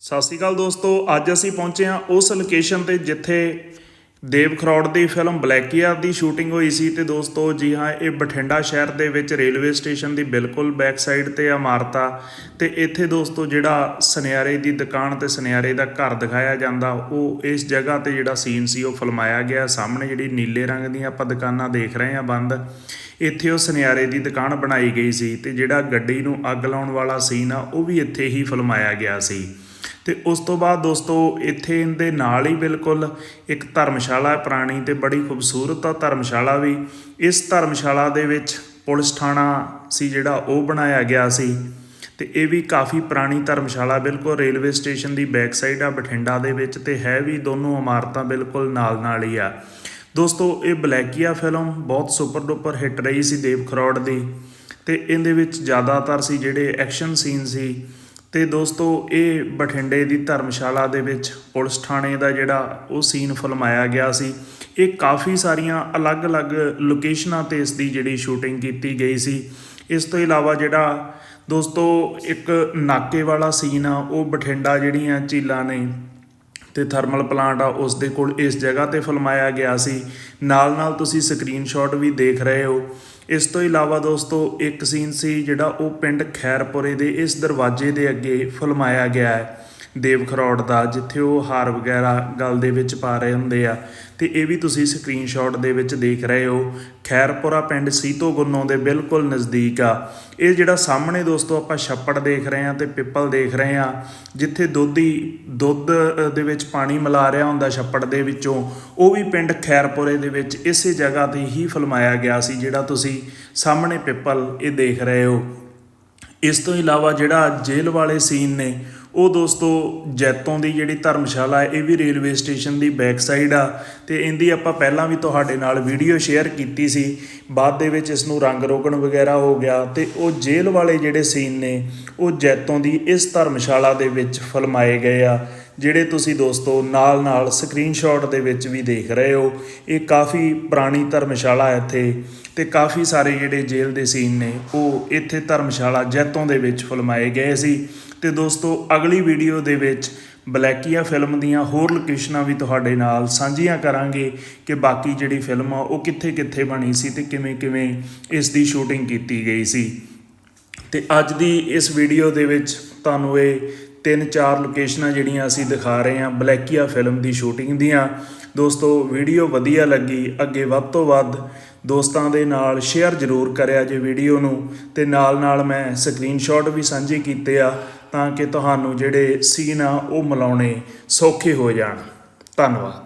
ਸਤਿ ਸ਼੍ਰੀ ਅਕਾਲ ਦੋਸਤੋ, ਅੱਜ ਅਸੀਂ ਪਹੁੰਚੇ ਹਾਂ ਉਸ ਲੋਕੇਸ਼ਨ ਤੇ ਜਿੱਥੇ ਦੇਵ ਖਰੌੜ ਦੀ ਫਿਲਮ ਬਲੈਕੀਆ ਦੀ ਸ਼ੂਟਿੰਗ ਹੋਈ ਸੀ ਤੇ ਦੋਸਤੋ, ਜੀ ਹਾਂ, ਇਹ ਬਠਿੰਡਾ ਸ਼ਹਿਰ ਦੇ ਵਿੱਚ ਰੇਲਵੇ ਸਟੇਸ਼ਨ ਦੀ ਬਿਲਕੁਲ ਬੈਕ ਸਾਈਡ ਤੇ ਇਮਾਰਤ ਆ ਤੇ ਇੱਥੇ ਦੋਸਤੋ, ਜਿਹੜਾ ਸੁਨਿਆਰੇ ਦੀ ਦੁਕਾਨ ਤੇ ਸੁਨਿਆਰੇ ਦਾ ਘਰ ਦਿਖਾਇਆ ਜਾਂਦਾ, ਉਹ ਇਸ ਜਗ੍ਹਾ ਤੇ ਜਿਹੜਾ ਸੀਨ ਸੀ, ਉਹ ਫਿਲਮਾਇਆ ਗਿਆ। ਸਾਹਮਣੇ ਜਿਹੜੀ ਨੀਲੇ ਰੰਗ ਦੀਆਂ ਆਪਾਂ ਦੁਕਾਨਾਂ ਦੇਖ ਰਹੇ ਹਾਂ ਬੰਦ, ਇੱਥੇ ਉਹ ਸੁਨਿਆਰੇ ਦੀ ਦੁਕਾਨ ਬਣਾਈ ਗਈ ਸੀ ਤੇ ਜਿਹੜਾ ਗੱਡੀ ਨੂੰ ਅੱਗ ਲਾਉਣ ਵਾਲਾ ਸੀਨ ਆ, ਉਹ ਵੀ ਇੱਥੇ ਹੀ ਫਿਲਮਾਇਆ ਗਿਆ ਸੀ। ਤੇ ਉਸ ਤੋਂ ਬਾਅਦ ਦੋਸਤੋ, ਇੱਥੇ ਇਹਦੇ ਨਾਲ ਹੀ ਬਿਲਕੁਲ ਇੱਕ ਧਰਮਸ਼ਾਲਾ ਹੈ ਪੁਰਾਣੀ ਤੇ ਬੜੀ ਖੂਬਸੂਰਤ ਆ ਧਰਮਸ਼ਾਲਾ ਵੀ। ਇਸ ਧਰਮਸ਼ਾਲਾ ਦੇ ਵਿੱਚ ਪੁਲਿਸ ਥਾਣਾ ਸੀ ਜਿਹੜਾ ਉਹ ਬਣਾਇਆ ਗਿਆ ਸੀ। ਤੇ ਇਹ ਵੀ ਕਾਫੀ ਪੁਰਾਣੀ ਧਰਮਸ਼ਾਲਾ, ਬਿਲਕੁਲ ਰੇਲਵੇ ਸਟੇਸ਼ਨ ਦੀ ਬੈਕ ਸਾਈਡ ਆ ਬਠਿੰਡਾ ਦੇ ਵਿੱਚ ਤੇ ਹੈ ਵੀ ਦੋਨੋਂ ਇਮਾਰਤਾਂ ਬਿਲਕੁਲ ਨਾਲ ਨਾਲ ਹੀ ਆ। ਦੋਸਤੋ, ਇਹ ਬਲੈਕੀਆ ਫਿਲਮ ਬਹੁਤ ਸੁਪਰ ਡੁਪਰ ਹਿੱਟ ਰਹੀ ਸੀ ਦੇਵ ਖਰੋੜ ਦੀ ਤੇ ਇਹਦੇ ਵਿੱਚ ਜ਼ਿਆਦਾਤਰ ਸੀ ਜਿਹੜੇ ਐਕਸ਼ਨ ਸੀਨ ਸੀ ਤੇ ਦੋਸਤੋ, ਇਹ ਬਠਿੰਡੇ ਦੀ ਧਰਮਸ਼ਾਲਾ ਦੇ ਵਿੱਚ ਪੁਲਿਸ ਥਾਣੇ ਦਾ ਜਿਹੜਾ ਉਹ ਸੀਨ ਫਿਲਮਾਇਆ ਗਿਆ ਸੀ। ਇਹ ਕਾਫੀ ਸਾਰੀਆਂ ਅਲੱਗ-ਅਲੱਗ ਲੋਕੇਸ਼ਨਾਂ ਤੇ ਇਸ ਦੀ ਜਿਹੜੀ ਸ਼ੂਟਿੰਗ ਕੀਤੀ ਗਈ ਸੀ। ਇਸ ਤੋਂ ਇਲਾਵਾ ਜਿਹੜਾ ਦੋਸਤੋ, ਇੱਕ ਨਾਕੇ ਵਾਲਾ ਸੀਨ ਆ, ਉਹ ਬਠਿੰਡਾ ਜਿਹੜੀਆਂ ਝੀਲਾਂ ਨੇ ਤੇ ਥਰਮਲ ਪਲਾਂਟ ਆ, ਉਸ ਦੇ ਕੋਲ ਇਸ ਜਗ੍ਹਾ ਤੇ ਫਿਲਮਾਇਆ ਗਿਆ ਸੀ। ਨਾਲ ਨਾਲ ਤੁਸੀਂ ਸਕਰੀਨਸ਼ਾਟ ਵੀ ਦੇਖ ਰਹੇ ਹੋ। ਇਸ ਤੋਂ ਇਲਾਵਾ ਦੋਸਤੋ, ਇੱਕ ਸੀਨ ਸੀ ਜਿਹੜਾ ਉਹ ਪਿੰਡ ਖੈਰਪੁਰੇ ਦੇ ਇਸ ਦਰਵਾਜ਼ੇ ਦੇ ਅੱਗੇ ਫਿਲਮਾਇਆ ਗਿਆ ਹੈ। ਦੇਵ ਖਰੋੜ ਦਾ, ਜਿੱਥੇ ਉਹ ਹਾਰ ਵਗੈਰਾ ਗਲ ਦੇ ਵਿੱਚ ਪਾ ਰਹੇ ਹੁੰਦੇ ਆ। ਤੇ ਇਹ ਵੀ ਤੁਸੀਂ ਸਕਰੀਨਸ਼ਾਟ ਦੇ ਵਿੱਚ ਦੇਖ ਰਹੇ ਹੋ। ਖੈਰਪੁਰਾ ਪਿੰਡ ਸੀਤੋ ਗੁੰਨੋਂ ਦੇ ਬਿਲਕੁਲ ਨਜ਼ਦੀਕ ਆ। ਇਹ ਜਿਹੜਾ ਸਾਹਮਣੇ ਦੋਸਤੋ ਆਪਾਂ ਛੱਪੜ ਦੇਖ ਰਹੇ ਆ ਤੇ ਪਿੱਪਲ ਦੇਖ ਰਹੇ ਆ ਜਿੱਥੇ ਦੁੱਧੀ ਦੁੱਧ ਦੇ ਵਿੱਚ ਪਾਣੀ ਮਿਲਾ ਰਿਹਾ ਹੁੰਦਾ ਛੱਪੜ ਦੇ ਵਿੱਚੋਂ, ਉਹ ਵੀ ਪਿੰਡ ਖੈਰਪੁਰੇ ਦੇ ਵਿੱਚ ਇਸੇ ਜਗ੍ਹਾ ਤੇ ਹੀ ਫਲਮਾਇਆ ਗਿਆ ਸੀ, ਜਿਹੜਾ ਤੁਸੀਂ ਸਾਹਮਣੇ ਪਿੱਪਲ ਇਹ ਦੇਖ ਰਹੇ ਹੋ। ਇਸ ਤੋਂ ਇਲਾਵਾ ਜਿਹੜਾ ਜੇਲ੍ਹ ਵਾਲੇ ਸੀਨ ਨੇ ਉਹ ਦੋਸਤੋ ਜੈਤੋਂ ਦੀ ਜਿਹੜੀ ਧਰਮਸ਼ਾਲਾ ਹੈ, ਇਹ ਵੀ ਰੇਲਵੇ ਸਟੇਸ਼ਨ ਦੀ ਬੈਕ ਸਾਈਡ ਆ ਤੇ ਇਹਦੀ ਆਪਾਂ ਪਹਿਲਾਂ ਵੀ ਤੁਹਾਡੇ ਨਾਲ ਵੀਡੀਓ ਸ਼ੇਅਰ ਕੀਤੀ ਸੀ। ਬਾਅਦ ਦੇ ਵਿੱਚ ਇਸ ਨੂੰ ਰੰਗ ਰੋਗਣ ਵਗੈਰਾ ਹੋ ਗਿਆ ਤੇ ਉਹ ਜੇਲ੍ਹ ਵਾਲੇ ਜਿਹੜੇ ਸੀਨ ਨੇ, ਉਹ ਜੈਤੋਂ ਦੀ ਇਸ ਧਰਮਸ਼ਾਲਾ ਦੇ ਵਿੱਚ ਫਲਮਾਏ ਗਏ ਆ। ਜਿਹੜੇ ਤੁਸੀਂ ਦੋਸਤੋ ਨਾਲ ਨਾਲ ਸਕਰੀਨਸ਼ਾਟ ਦੇ ਵਿੱਚ ਵੀ ਦੇਖ ਰਹੇ ਹੋ, ਇਹ ਕਾਫੀ ਪੁਰਾਣੀ ਧਰਮਸ਼ਾਲਾ ਹੈ ਇੱਥੇ ਤੇ ਕਾਫੀ ਸਾਰੇ ਜਿਹੜੇ ਜੇਲ੍ਹ ਦੇ ਸੀਨ ਨੇ, ਉਹ ਇੱਥੇ ਧਰਮਸ਼ਾਲਾ ਜੈਤੋਂ ਦੇ ਵਿੱਚ ਫਿਲਮਾਏ ਗਏ ਸੀ। ਤੇ ਦੋਸਤੋ, ਅਗਲੀ ਵੀਡੀਓ ਦੇ ਵਿੱਚ ਬਲੈਕੀਆ ਫਿਲਮ ਦੀਆਂ ਹੋਰ ਲੋਕੇਸ਼ਨਾਂ ਵੀ ਤੁਹਾਡੇ ਨਾਲ ਸਾਂਝੀਆਂ ਕਰਾਂਗੇ ਕਿ ਬਾਕੀ ਜਿਹੜੀ ਫਿਲਮ ਆ, ਉਹ ਕਿੱਥੇ ਕਿੱਥੇ ਬਣੀ ਸੀ ਤੇ ਕਿਵੇਂ ਕਿਵੇਂ ਇਸ ਦੀ ਸ਼ੂਟਿੰਗ ਕੀਤੀ ਗਈ ਸੀ। ਤੇ ਅੱਜ ਦੀ ਇਸ ਵੀਡੀਓ ਦੇ ਵਿੱਚ ਤੁਹਾਨੂੰ ਇਹ ਤਿੰਨ ਚਾਰ ਲੋਕੇਸ਼ਨਾਂ ਜਿਹੜੀਆਂ ਅਸੀਂ ਦਿਖਾ ਰਹੇ ਹਾਂ, ਬਲੈਕੀਆ ਫਿਲਮ ਦੀ ਸ਼ੂਟਿੰਗ ਦੀਆਂ। ਦੋਸਤੋ ਵੀਡੀਓ ਵਧੀਆ ਲੱਗੀ, ਅੱਗੇ ਵੱਧ ਤੋਂ ਵੱਧ ਦੋਸਤਾਂ ਦੇ ਨਾਲ ਸ਼ੇਅਰ ਜ਼ਰੂਰ ਕਰਿਆ ਜੇ ਵੀਡੀਓ ਨੂੰ ਤੇ ਨਾਲ ਨਾਲ ਮੈਂ ਸਕਰੀਨਸ਼ਾਟ ਵੀ ਸਾਂਝੇ ਕੀਤੇ ਆ ਤਾਂ ਕਿ ਤੁਹਾਨੂੰ ਜਿਹੜੇ ਸੀਨ ਆ ਉਹ ਮਿਲਾਉਣੇ ਸੌਖੇ ਹੋ ਜਾਣ। ਧੰਨਵਾਦ।